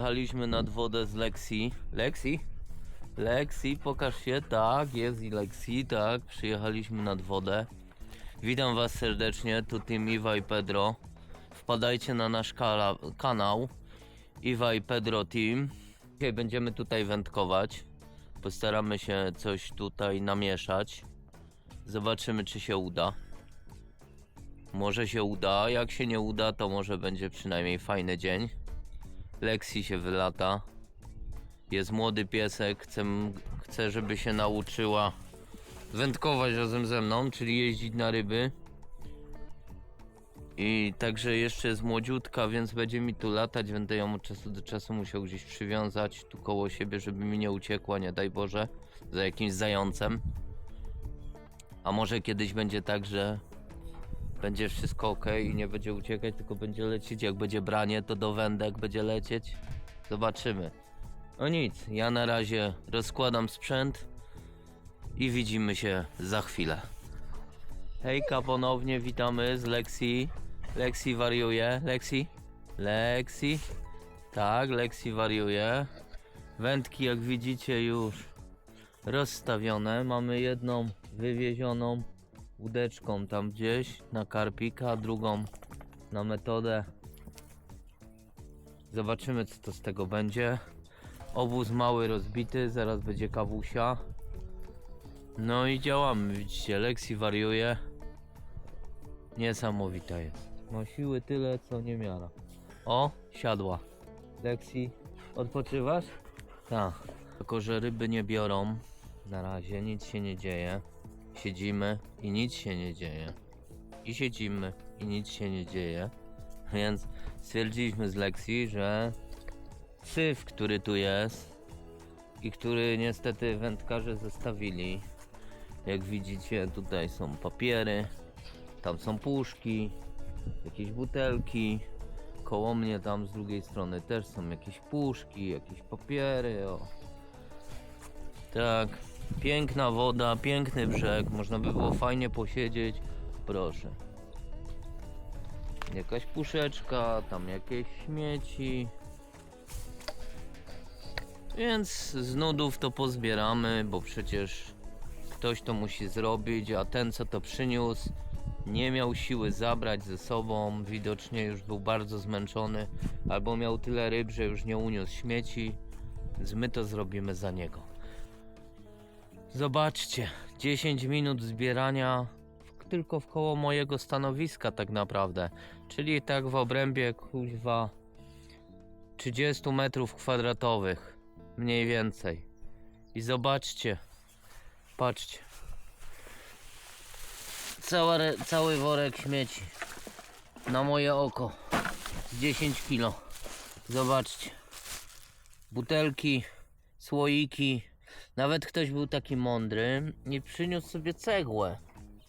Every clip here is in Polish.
Jechaliśmy nad wodę z Lexi. Lexi? Lexi, pokaż się. Tak, jest i Lexi, tak. Przyjechaliśmy nad wodę. Witam Was serdecznie, tu Team Iwa i Pedro. Wpadajcie na nasz kanał Iwa i Pedro Team. Dzisiaj będziemy tutaj wędkować. Postaramy się coś tutaj namieszać. Zobaczymy, czy się uda. Może się uda, jak się nie uda, to może będzie przynajmniej fajny dzień. Lexi się wylata. Jest młody piesek, chcę, chcę żeby się nauczyła wędkować razem ze mną, czyli jeździć na ryby. I także jeszcze jest młodziutka, więc będzie mi tu latać. Będę ją od czasu do czasu musiał gdzieś przywiązać tu koło siebie, żeby mi nie uciekła, nie daj Boże, za jakimś zającem. A może kiedyś będzie tak, że będzie wszystko ok i nie będzie uciekać, tylko będzie lecieć. Jak będzie branie, to do wędek będzie lecieć. Zobaczymy. No nic, ja na razie rozkładam sprzęt i widzimy się za chwilę. Hejka ponownie, witamy z Lexi. Lexi wariuje. Lexi? Lexi? Tak, Lexi wariuje. Wędki jak widzicie już rozstawione. Mamy jedną wywiezioną łódeczką tam gdzieś na karpika, drugą na metodę. Zobaczymy co to z tego będzie. Obóz mały rozbity, zaraz będzie kawusia. No i działamy, widzicie, Lexi wariuje. Niesamowita jest. Ma siły tyle co niemiara. O, siadła. Lexi, odpoczywasz? Tak. Tylko, że ryby nie biorą. Na razie nic się nie dzieje. Siedzimy i nic się nie dzieje. I siedzimy i nic się nie dzieje. Więc stwierdziliśmy z Lexi, że syf, który tu jest i który niestety wędkarze zostawili. Jak widzicie, tutaj są papiery, tam są puszki, jakieś butelki. Koło mnie tam z drugiej strony też są jakieś puszki, jakieś papiery. O. Tak, piękna woda, piękny brzeg, można by było fajnie posiedzieć. Proszę. Jakaś puszeczka, tam jakieś śmieci. Więc z nudów to pozbieramy, bo przecież ktoś to musi zrobić, a ten co to przyniósł nie miał siły zabrać ze sobą, widocznie już był bardzo zmęczony, albo miał tyle ryb, że już nie uniósł śmieci, więc my to zrobimy za niego. Zobaczcie, 10 minut zbierania w- tylko w koło mojego stanowiska tak naprawdę, czyli tak w obrębie kuźwa 30 metrów kwadratowych, mniej więcej. I zobaczcie, patrzcie. Cała, re- cały worek śmieci. Na moje oko. Z 10 kilo. Zobaczcie. Butelki, słoiki. Nawet ktoś był taki mądry i przyniósł sobie cegłę.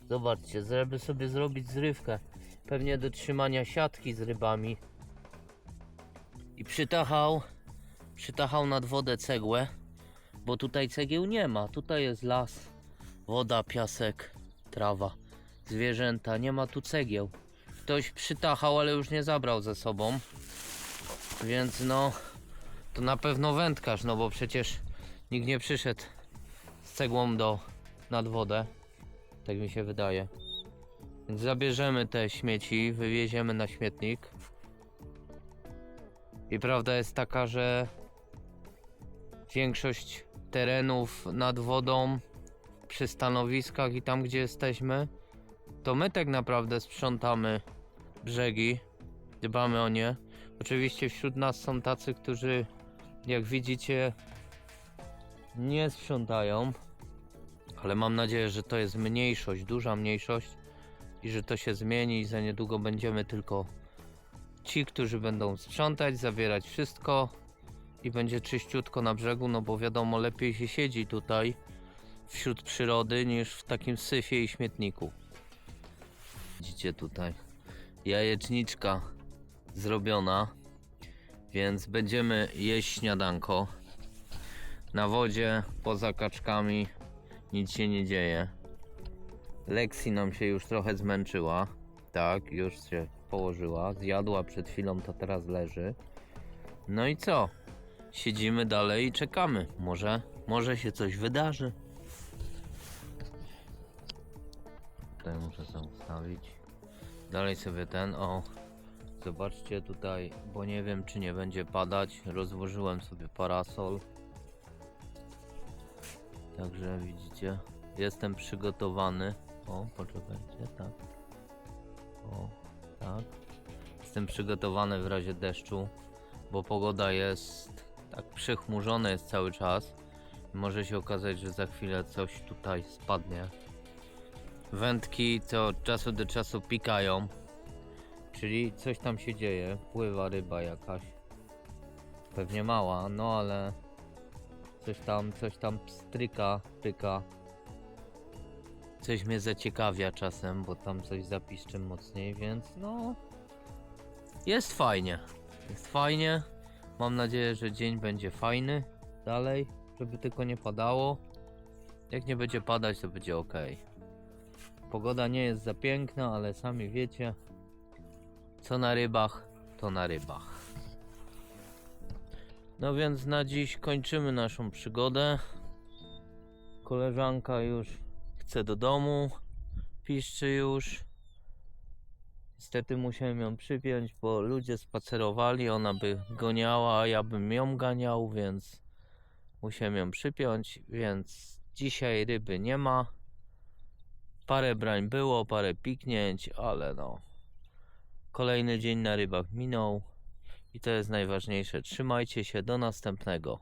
Zobaczcie, żeby sobie zrobić zrywkę. Pewnie do trzymania siatki z rybami. I przytachał, przytachał nad wodę cegłę, bo tutaj cegieł nie ma. Tutaj jest las, woda, piasek, trawa zwierzęta, nie ma tu cegieł. Ktoś przytachał, ale już nie zabrał ze sobą. Więc no, to na pewno wędkarz, no bo przecież nikt nie przyszedł z cegłą do nad wodę. Tak mi się wydaje. Więc zabierzemy te śmieci, wywieziemy na śmietnik. I prawda jest taka, że większość terenów nad wodą, przy stanowiskach i tam gdzie jesteśmy, to my tak naprawdę sprzątamy brzegi, dbamy o nie. Oczywiście wśród nas są tacy, którzy jak widzicie nie sprzątają, ale mam nadzieję, że to jest mniejszość, duża mniejszość i że to się zmieni i za niedługo będziemy tylko ci, którzy będą sprzątać, zabierać wszystko i będzie czyściutko na brzegu, no bo wiadomo, lepiej się siedzi tutaj wśród przyrody niż w takim syfie i śmietniku. Widzicie tutaj jajeczniczka zrobiona, więc będziemy jeść śniadanko. Na wodzie, poza kaczkami, nic się nie dzieje. Lexi nam się już trochę zmęczyła. Tak, już się położyła. Zjadła przed chwilą, to teraz leży. No i co? siedzimy dalej i czekamy. Może, może się coś wydarzy. Tutaj muszę sobie ustawić. Dalej sobie ten, o. Zobaczcie tutaj, bo nie wiem czy nie będzie padać. Rozłożyłem sobie parasol. Także widzicie, jestem przygotowany. O, poczekajcie, tak. O, tak. Jestem przygotowany w razie deszczu, bo pogoda jest tak przychmurzona jest cały czas. Może się okazać, że za chwilę coś tutaj spadnie. Wędki co od czasu do czasu pikają, czyli coś tam się dzieje. Pływa ryba jakaś. Pewnie mała, no ale coś tam, coś tam pstryka, pyka. Coś mnie zaciekawia czasem, bo tam coś zapiszczę mocniej, więc no. Jest fajnie. Jest fajnie. Mam nadzieję, że dzień będzie fajny dalej, żeby tylko nie padało. Jak nie będzie padać, to będzie ok. Pogoda nie jest za piękna, ale sami wiecie, co na rybach, to na rybach. No więc na dziś kończymy naszą przygodę. Koleżanka już chce do domu, piszczy już. Niestety musiałem ją przypiąć, bo ludzie spacerowali, ona by goniała, a ja bym ją ganiał, więc musiałem ją przypiąć, więc dzisiaj ryby nie ma. Parę brań było, parę piknięć, ale no. Kolejny dzień na rybach minął i to jest najważniejsze. Trzymajcie się, do następnego.